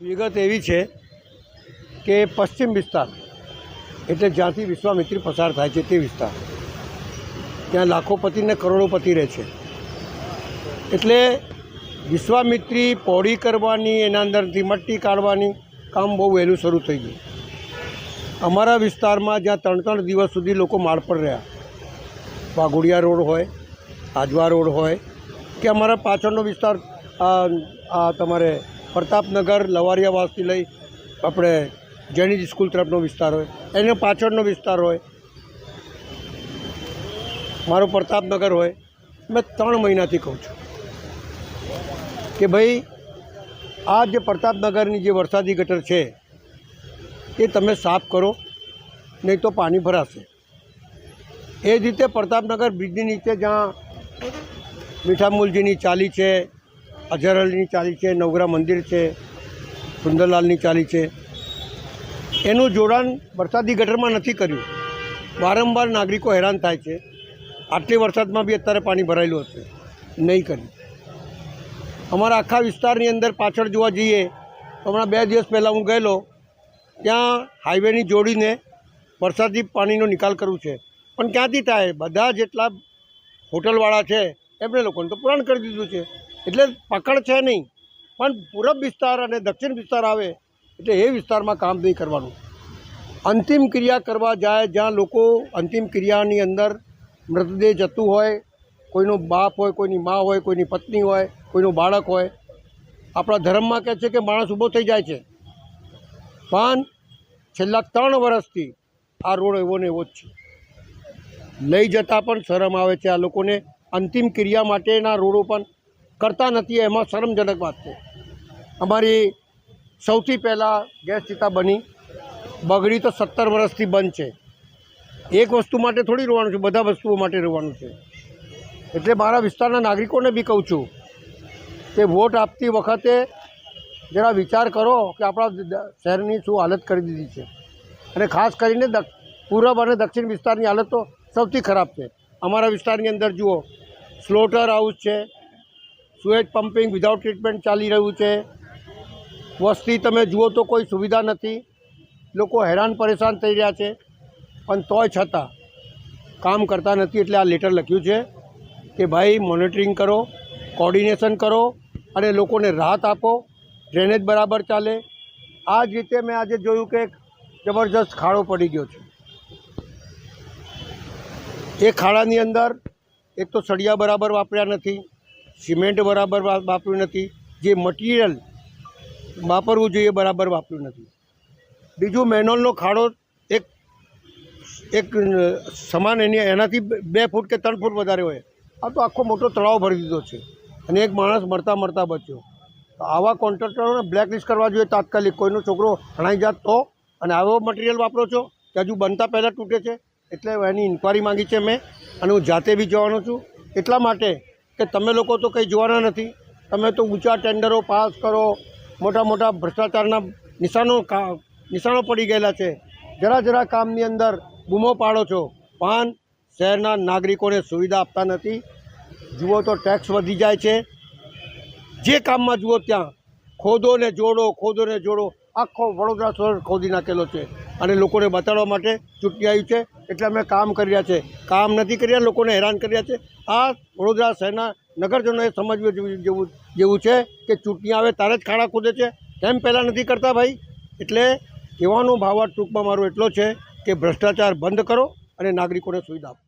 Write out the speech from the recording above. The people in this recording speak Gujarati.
વિગત એવી છે કે પશ્ચિમ વિસ્તાર એટલે જ્યાંથી વિશ્વામિત્રી પસાર થાય છે તે વિસ્તાર. ત્યાં લાખોપતિ ને કરોડોપતિ રહે છે. એટલે વિશ્વામિત્રી પોડી કરવાની, એના અંદરથી મટ્ટી કાઢવાની કામ બહુ વહેલું શરૂ થઈ ગયું. અમારા વિસ્તારમાં જ્યાં ત્રણ ત્રણ દિવસ સુધી લોકો માળ પર રહ્યા. વાઘોડિયા રોડ હોય, આજવા રોડ હોય, કે અમારા પાછળનો વિસ્તાર આ તમારે પ્રતાપનગર, લવારિયાવાસથી લઈ આપણે જૈનિજ સ્કૂલ તરફનો વિસ્તાર હોય, એનો પાછળનો વિસ્તાર હોય. મારો પ્રતાપનગર હોય, મેં ત્રણ મહિનાથી કહું છું કે ભાઈ, આ જે પ્રતાપનગરની જે વરસાદી ગટર છે, એ તમે સાફ કરો, નહીં તો પાણી ભરાશે. એ જ રીતે પ્રતાપનગર બ્રિજની નીચે જ્યાં મીઠામૂલજીની ચાલી છે અઝરઅલીની ચાલી છે નવગ્રા મંદિર છે, સુંદરલાલની ચાલી છે. એનું જોડાણ વરસાદી ગટરમાં નથી કર્યું. વારંવાર નાગરિકો હેરાન થાય છે. આટલી વરસાદમાં બી અત્યારે પાણી ભરાયેલું હશે. નહીં કર્યું. અમારા આખા વિસ્તારની અંદર પાછળ જોવા જઈએ, હમણાં બે દિવસ પહેલાં હું ગયેલો, ત્યાં હાઈવેની જોડીને વરસાદી પાણીનો નિકાલ કરવું છે. પણ ક્યાંથી થાય? બધા જેટલા હોટલવાળા છે એમણે લોકોને તો પુરાણ કરી દીધું છે. એટલે પકડ છે નહીં. પણ પૂરબ વિસ્તાર અને દક્ષિણ વિસ્તાર આવે એટલે એ વિસ્તારમાં કામ નહીં કરવાનું. અંતિમ ક્રિયા કરવા જાય જ્યાં લોકો અંતિમ ક્રિયાની અંદર મૃતદેહ જતું હોય, કોઈનો બાપ હોય, કોઈની મા હોય, કોઈની પત્ની હોય, કોઈનું બાળક હોય. આપણા ધર્મમાં કહે છે કે માણસ ઊભો થઈ જાય છે. પણ છેલ્લા ત્રણ વર્ષથી આ રોડ એવો ને એવો જ છે. લઈ જતાં પણ શરમ આવે છે આ લોકોને. અંતિમ ક્રિયા માટેના રોડો પણ કરતા નથી, એમાં શરમજનક વાત છે. અમારી સૌથી પહેલાં ગેસ ચિતા બની. બગડી તો સત્તર વર્ષથી બંધ છે. એક વસ્તુ માટે થોડી રોવાનું છે, બધા વસ્તુઓ માટે રોવાનું છે. એટલે મારા વિસ્તારના નાગરિકોને બી કહું છું કે વોટ આપતી વખતે જરા વિચાર કરો કે આપણા શહેરની શું હાલત કરી દીધી છે. અને ખાસ કરીને પૂર્વ અને દક્ષિણ વિસ્તારની હાલત તો સૌથી ખરાબ છે. અમારા વિસ્તારની અંદર જુઓ, સ્લોટર હાઉસ છે સુએજ પમ્પિંગ વિધાઉટ ટ્રીટમેન્ટ ચાલી રહ્યું છે. વસ્તી તમે જુઓ તો કોઈ સુવિધા નથી. લોકો હેરાન પરેશાન થઈ રહ્યા છે. પણ તોય છતાં કામ કરતા નથી એટલે આ લેટર લખ્યું છે કે ભાઈ મોનિટરિંગ કરો કોર્ડિનેશન કરો અને લોકોને રાહત આપો. ડ્રેનેજ બરાબર ચાલે. આ જ રીતે મેં આજે જોયું કે જબરજસ્ત ખાડો પડી ગયો છે. એ ખાડાની અંદર એક તો સળિયા બરાબર વાપર્યા નથી. સિમેન્ટ બરાબર વાપર્યું નથી. જે મટીરિયલ વાપરવું જોઈએ બરાબર વાપર્યું નથી. બીજું મેનોલનો ખાડો એક એક સમાન એની, એનાથી બે- ફૂટ કે ત્રણ ફૂટ વધારે હોય. આ તો આખો મોટો તળાવ ભરી દીધો છે અને એક માણસ મરતા મરતા બચ્યો. તો આવા કોન્ટ્રાક્ટરોને બ્લેકલિસ્ટ કરવા જોઈએ તાત્કાલિક. કોઈનો છોકરો હણાઈ જાત તો અને આવો મટીરિયલ વાપરો છો કે હજુ બનતા પહેલાં તૂટે છે? એટલે એની ઇન્કવાયરી માંગી છે મેં અને હું જાતે બી જવાનો છું. એટલા માટે કે તમે લોકો તો કંઈ જોવાના નથી. તમે તો ઊંચા ટેન્ડરો પાસ કરો. મોટા મોટા ભ્રષ્ટાચારના નિશાનો નિશાનો પડી ગયેલા છે. જરા જરા કામની અંદર બૂમો પાડો છો. પણ શહેરના નાગરિકોને સુવિધા આપતા નથી. જુઓ તો ટેક્સ વધી જાય છે. જે કામમાં જુઓ ત્યાં ખોદો ને જોડો, ખોદો ને જોડો. આખો વડોદરા શહેર ખોદી નાખેલો છે. અને લોકોને બતાડવા માટે ચૂંટણી આવી છે. એટલે અમે કામ કરી રહ્યા છે. કામ નથી કર્યા, લોકોને હેરાન કર્યા છે. આ વડોદરા શહેરના નગરજનોએ સમજવું જેવું જેવું છે કે ચૂંટણી આવે તારે જ ખાડા ખોદે છે. કેમ પહેલાં નથી કરતા ભાઈ. એટલે કહેવાનો ભાવાર્થ ટૂંકમાં મારો એટલો છે કે ભ્રષ્ટાચાર બંધ કરો અને નાગરિકોને સુવિધા આપો.